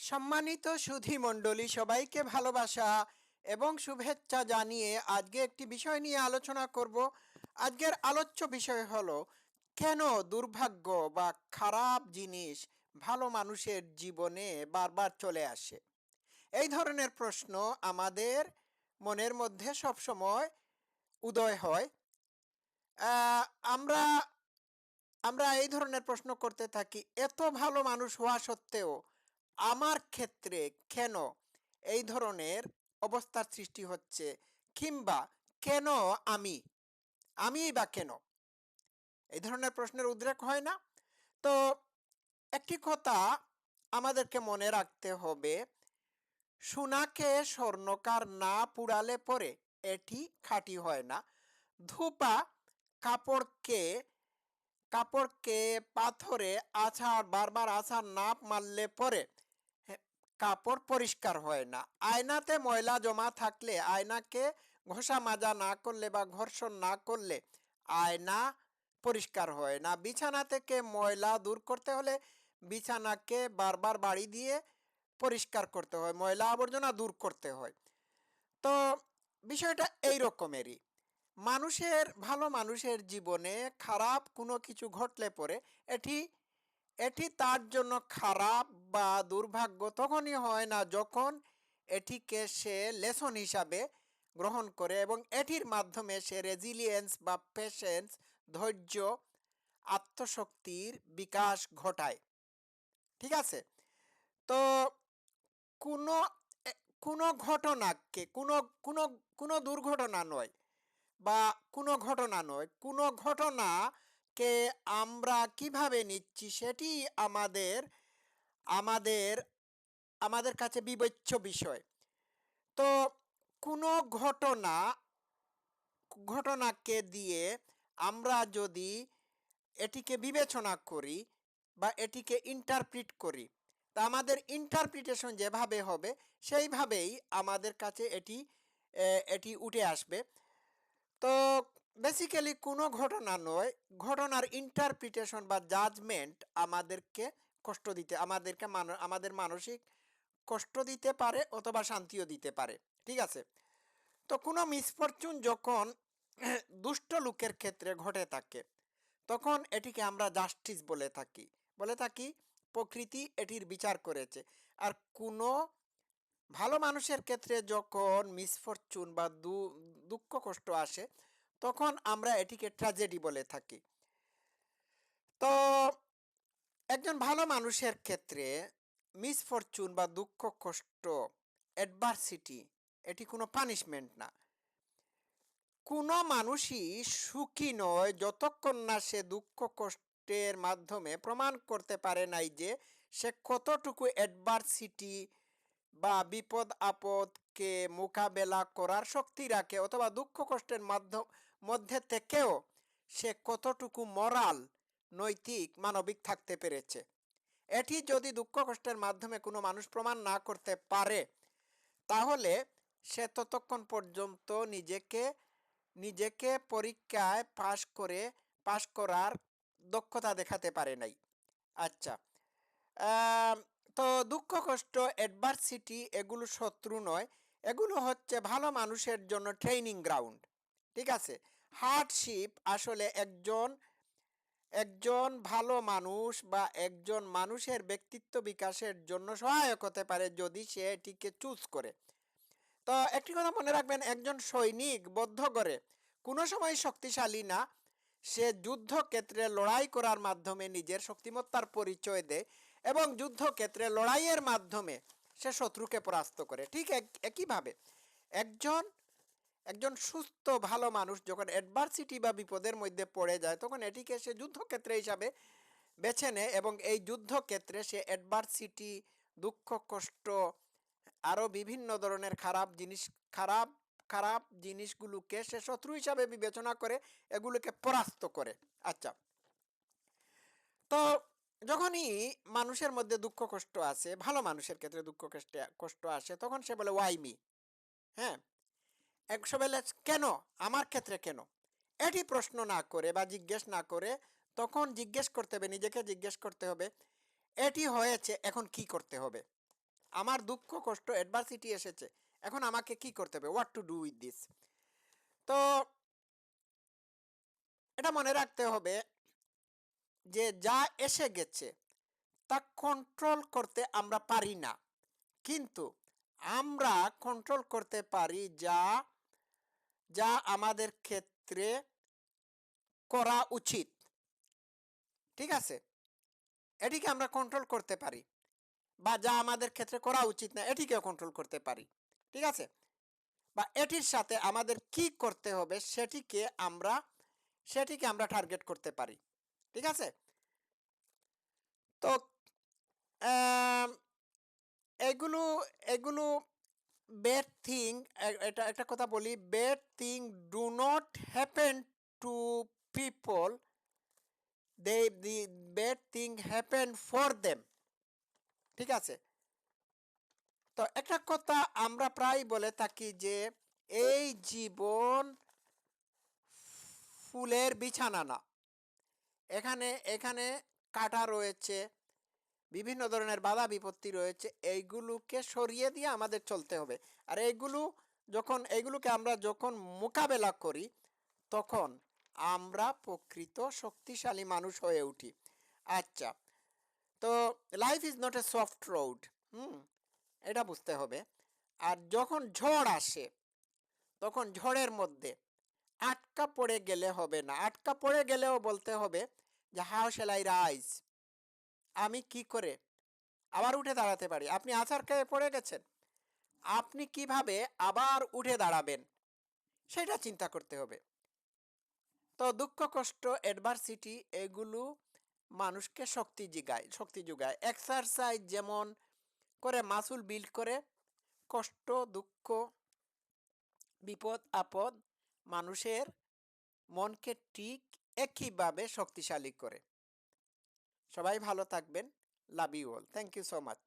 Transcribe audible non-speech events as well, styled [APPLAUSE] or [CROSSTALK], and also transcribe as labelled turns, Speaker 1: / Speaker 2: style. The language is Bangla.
Speaker 1: সম্মানিত সুধী মণ্ডলী, সবাইকে ভালোবাসা এবং শুভেচ্ছা জানিয়ে আজকে একটি বিষয় নিয়ে আলোচনা করব। আজকের আলোচ্য বিষয় হলো, কেন দুর্ভাগ্য বা খারাপ জিনিস ভালো মানুষের জীবনে বারবার চলে আসে? এই ধরনের প্রশ্ন আমাদের মনের মধ্যে সবসময় উদয় হয়। আমরা আমরা এই ধরনের প্রশ্ন করতে থাকি, এত ভালো মানুষ হওয়া সত্ত্বেও আমার ক্ষেত্রে কেন এই ধরনের অবস্থার সৃষ্টি হচ্ছে কিংবা কেন আমি? আমি বা কেন? এই ধরনের প্রশ্নের উদ্রেক হয় না। তো একটি কথা আমাদেরকে মনে রাখতে হবে, সোনাকে স্বর্ণকার না পুড়ালে পরে এটি খাঁটি হয় না। ধূপা কাপড়কে কাপড়কে পাথরে আছাড়, বারবার আছাড় না মারলে পরে কাপড় পরিষ্কার হয় না। আয়নাতে ময়লা জমা থাকলে, আয়নাকে ঘষা মাজা না করলে বা ঘর্ষণ না করলে আয়না পরিষ্কার হয় না। বিছানা থেকে ময়লা দূর করতে হলে বিছানাকে বারবার বাড়ি দিয়ে পরিষ্কার করতে হয়, ময়লা আবর্জনা দূর করতে হয়। তো বিষয়টা এই রকমেরই মানুষের, ভালো মানুষের জীবনে খারাপ কোনো কিছু ঘটলে পরে এটি এটি তার জন্য খারাপ বা দুর্ভাগ্য তখনই হয় না যখন এটিকে সে লেসন হিসাবে গ্রহণ করে এবং এটির মাধ্যমে সে রেজিলিয়েন্স বা পেশেন্স, ধৈর্য, আত্মশক্তির বিকাশ ঘটায়। ঠিক আছে? তো কোনো কোনো ঘটনাকে, কোনো কোনো কোনো দুর্ঘটনা নয় বা কোনো ঘটনা নয়, কোনো ঘটনাকে আমরা কীভাবে নিচ্ছি সেটি আমাদের আমাদের আমাদের কাছে বিবেচ্য বিষয়। তো কোনো ঘটনা, ঘটনাকে দিয়ে আমরা যদি এটিকে বিবেচনা করি বা এটিকে ইন্টারপ্রিট করি, তা আমাদের ইন্টারপ্রিটেশন যেভাবে হবে, সেইভাবেই আমাদের কাছে এটি এটি উঠে আসবে। তো বেসিক্যালি কোনো ঘটনা নয়, ঘটনার ইন্টারপ্রিটেশন বা জাজমেন্ট আমাদেরকে কষ্ট দিতে, আমাদেরকে আমাদের মানসিক কষ্ট দিতে পারে অথবা শান্তিও দিতে পারে, ঠিক আছে? তো কোনো মিসফরচুন যখন [CLEARS THROAT] দুষ্ট লোকের ক্ষেত্রে ঘটে থাকে, তখন এটিকে আমরা জাস্টিস বলে থাকি। বলে থাকি, প্রকৃতি এটির বিচার করেছে। আর কোনো ভালো মানুষের ক্ষেত্রে যখন মিসফরচুন বা দুঃখ কষ্ট আসে, তখন আমরা এটিকে ট্র্যাজেডি বলে থাকি। তো একজন ভালো মানুষের ক্ষেত্রে মিসফরচুন বা দুঃখ, কষ্ট অ্যাডভার্সিটি এটি কোনো পানিশমেন্ট না। কোনো মানুষই সুখী নয় যতক্ষণ না সে দুঃখ, কষ্টের মাধ্যমে প্রমাণ করতে পারে নাই যে সে কতটুকু অ্যাডভার্সিটি বা বিপদ আপদকে মোকাবেলা করার শক্তি রাখে অথবা দুঃখ, কষ্টের মাধ্যম, মধ্যে থেকেও সে কতটুকু মরাল নৈতিক মানবিক থাকতে পেরেছে। এটি যদি দুঃখ কষ্টের মাধ্যমে কোনো মানুষ প্রমাণ না করতে পারে, তাহলে সে ততক্ষণ পর্যন্ত নিজেকে নিজেকে পরীক্ষায় পাশ করে, পাশ করার দক্ষতা দেখাতে পারে নাই। আচ্ছা তো দুঃখ, কষ্ট অ্যাডভার্সিটি এগুলো শত্রু নয়। এগুলো হচ্ছে ভালো মানুষের জন্য ট্রেনিং গ্রাউন্ড ঠিক আছে? হার্ডশিপ আসলে একজন একজন ভালো মানুষ বা একজন মানুষের ব্যক্তিত্ব বিকাশের জন্য সহায়ক হতে পারে যদি সে এটিকে চুজ করে। তো একটি কথা মনে রাখবেন, একজন সৈনিক বদ্ধ করে কোনো সময় শক্তিশালী না। সে যুদ্ধক্ষেত্রে লড়াই করার মাধ্যমে নিজের শক্তিমত্তার পরিচয় দেয় এবং যুদ্ধক্ষেত্রে লড়াইয়ের মাধ্যমে সে শত্রুকে পরাস্ত করে। ঠিক এক- একইভাবে একজন একজন সুস্থ, ভালো মানুষ যখন অ্যাডভার্সিটি বা বিপদের মধ্যে পড়ে যায়, তখন এটিকে সে যুদ্ধক্ষেত্রে হিসাবে বেছে নেয় এবং এই যুদ্ধক্ষেত্রে সে অ্যাডভার্সিটি দুঃখ, কষ্ট, আরও বিভিন্ন ধরনের খারাপ জিনিস, খারাপ খারাপ জিনিসগুলোকে সে শত্রু হিসাবে বিবেচনা করে, এগুলোকে পরাস্ত করে। আচ্ছা। তো যখনই মানুষের মধ্যে দুঃখ, কষ্ট আসে, ভালো মানুষের ক্ষেত্রে দুঃখ, কষ্ট কষ্ট আসে, তখন সে বলে ওয়াই মি হ্যাঁ? একশো বেলে, কেন? আমার ক্ষেত্রে কেন? এটি প্রশ্ন না করে বা জিজ্ঞেস না করে তখন জিজ্ঞেস করতে হবে, নিজেকে জিজ্ঞেস করতে হবে, এটি হয়েছে, এখন কি করতে হবে? আমার দুঃখ, কষ্ট অ্যাডভার্সিটি এসেছে, এখন আমাকে কি করতে হবে? What to do with this তো এটা মনে রাখতে হবে যে যা এসে গেছে, তা কন্ট্রোল করতে আমরা পারি না। কিন্তু আমরা কন্ট্রোল করতে পারি যা যা আমাদের ক্ষেত্রে করা উচিত। ঠিক আছে? এটিকে আমরা কন্ট্রোল করতে পারি। বা যা আমাদের ক্ষেত্রে করা উচিত না, এটিকেও কন্ট্রোল করতে পারি। ঠিক আছে? বা এটির সাথে আমাদের কি করতে হবে, সেটিকে আমরা সেটিকে আমরা টার্গেট করতে পারি। ঠিক আছে? তো এগুলো এগুলো বেড থিং এটা একটা কথা বলি bad thing do not happen to people they the bad thing happen for them ঠিক আছে? তো একটা কথা আমরা প্রায় বলে থাকি যে, এই জীবন ফুলের বিছানা না। এখানে এখানে কাটা রয়েছে বিভিন্ন ধরনের বাধা বিপত্তি রয়েছে, এইগুলোকে সরিয়ে দিয়ে আমাদের চলতে হবে। আর এইগুলো যখন, এইগুলোকে আমরা যখন মোকাবেলা করি, তখন আমরা প্রকৃত শক্তিশালী মানুষ হয়ে উঠি। আচ্ছা তো life is not a soft road hmm, এটা বুঝতে হবে। আর যখন ঝড় আসে, তখন ঝড়ের মধ্যে আটকা পড়ে গেলে হবে না। আটকা পড়ে গেলেও বলতে হবে যে শ্যাল আই রাইজ? আমি কি করে আবার উঠে দাঁড়াতে পারি? আপনি আছার খেয়ে পড়ে গেছেন। আপনি কীভাবে আবার উঠে দাঁড়াবেন? সেটা চিন্তা করতে হবে। তো দুঃখ, কষ্ট অ্যাডভার্সিটি এগুলো মানুষকে শক্তি জিগায়, শক্তি যোগায় এক্সারসাইজ যেমন করে মাসুল বিল্ড করে, কষ্ট, দুঃখ, বিপদ, আপদ মানুষের মনকে ঠিক একইভাবে শক্তিশালী করে। সবাই ভালো থাকবেন love you all thank you so much